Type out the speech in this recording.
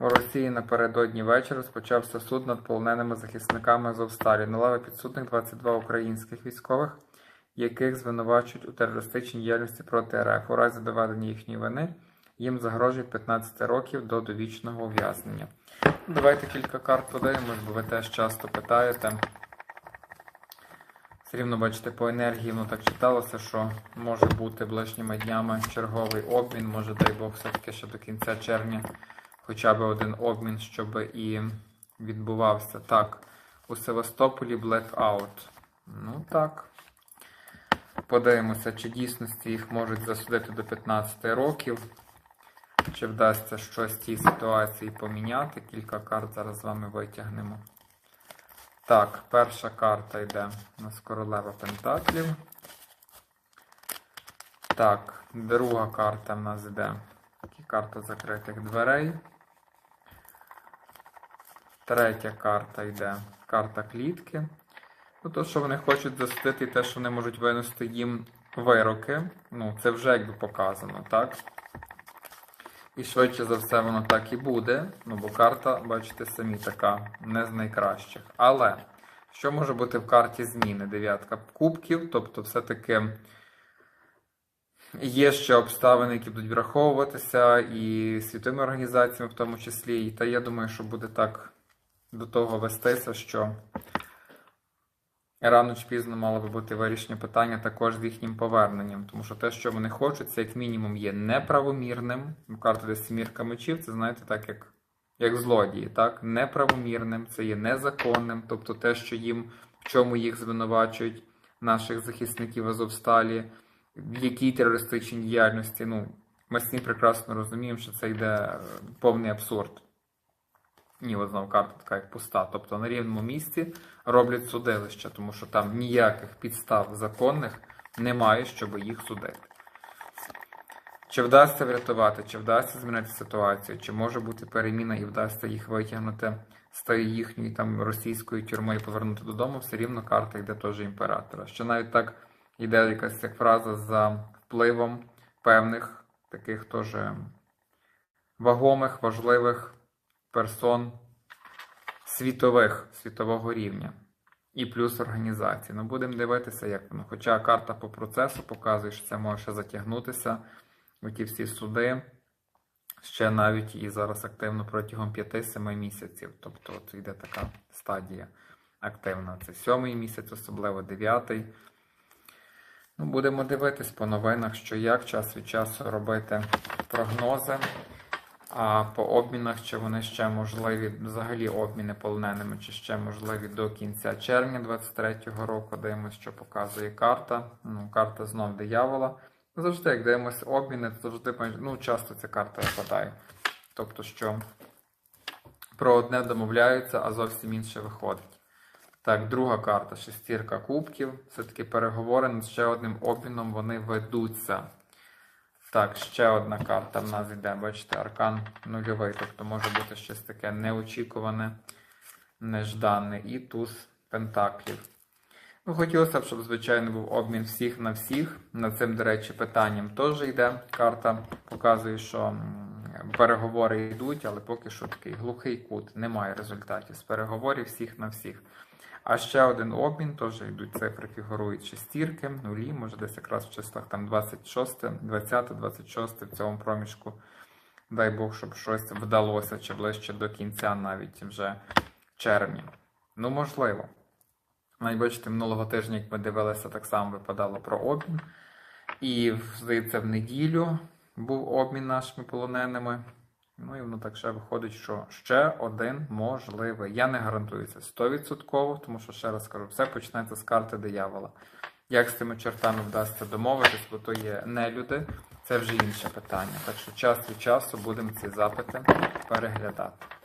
У Росії напередодні вечора розпочався суд над полоненими захисниками Азовсталі. На лаві підсудних 22 українських військових, яких звинувачують у терористичній діяльності проти РФ. У разі доведення їхньої вини їм загрожує 15 років до довічного ув'язнення. Давайте кілька карт подивимось, бо ви теж часто питаєте. Все рівно, бачите, по енергії воно так читалося, що може бути ближніми днями черговий обмін, може, дай Бог, все-таки ще до кінця червня хоча б один обмін, щоб і відбувався. Так, у Севастополі блекаут. Ну так. Подивимося, чи дійсності їх можуть засудити до 15 років. Чи вдасться щось в цій ситуації поміняти? Кілька карт зараз з вами витягнемо. Так, перша карта йде у нас королева Пентаклів. Так, друга карта в нас йде. Карта закритих дверей. Третя карта йде карта клітки. Ну, то, що вони хочуть засудити, те, що вони можуть винести їм вироки. Ну, це вже якби показано, так? І швидше за все воно так і буде. Ну, бо карта, бачите, самі така не з найкращих. Але що може бути в карті зміни? Дев'ятка кубків, тобто, все-таки є ще обставини, які будуть враховуватися, і світовими організаціями, в тому числі. Та я думаю, що буде так до того вестися, що рано чи пізно мало би бути вирішення питання також з їхнім поверненням. Тому що те, що вони хочуть, це як мінімум є неправомірним. Карта де сімірка мечів, це знаєте, так як як злодії, так? Неправомірним, це є незаконним. Тобто те, що їм, в чому їх звинувачують наших захисників Азовсталі, в якій терористичній діяльності. Ну, ми всі прекрасно розуміємо, що це йде повний абсурд. Ні, от знову карта така як пуста. Тобто на рівному місці роблять судилище, тому що там ніяких підстав законних немає, щоб їх судити. Чи вдасться врятувати, чи вдасться змінити ситуацію, чи може бути переміна і вдасться їх витягнути з їхньої там російської тюрми і повернути додому, все рівно карта йде теж імператора. Що навіть так йде якась як фраза за впливом певних таких теж вагомих, важливих персон світових, світового рівня. І плюс організації. Ну, будемо дивитися, як воно. Хоча карта по процесу показує, що це може ще затягнутися у всі суди. Ще навіть і зараз активно протягом 5-7 місяців. Тобто от йде така стадія активна. Це сьомий місяць, особливо дев'ятий. Ну, Будемо дивитись по новинах, що як час від часу робити прогнози. А по обмінах, чи вони ще можливі, взагалі обміни полоненими, чи ще можливі до кінця червня 23-го року. Дивимося, що показує карта. Ну, Карта знов диявола. Завжди, як дивимося обміни, то завжди ну, часто ця карта випадає. Тобто, що про одне домовляються, а зовсім інше виходить. Так, друга карта шестірка кубків. Все-таки переговори над ще одним обміном вони ведуться. Так, ще одна карта в нас йде, бачите, аркан нульовий, тобто може бути щось таке неочікуване, неждане. І туз пентаклів. Ну, Хотілося б, щоб, звичайно, був обмін всіх на всіх. Над цим, до речі, питанням теж йде. Карта показує, що переговори йдуть, але поки що такий глухий кут, немає результатів з переговорів всіх на всіх. А ще один обмін, теж йдуть цифри, фігурують шестірки, нулі, може десь якраз в числах там 26, 20, 26 в цьому проміжку. Дай Бог, щоб щось вдалося чи ближче до кінця, навіть вже червня. Ну, можливо. Навіть бачите, минулого тижня, як ми дивилися, так само випадало про обмін. І, здається, в неділю був обмін нашими полоненими. Ну і воно так ще виходить, що ще один можливий. Я не гарантую це 100%, тому що, ще раз скажу, все почнеться з карти диявола. Як з тими чортами вдасться домовитись, бо то є нелюди, це вже інше питання. Так що час від часу будемо ці запити переглядати.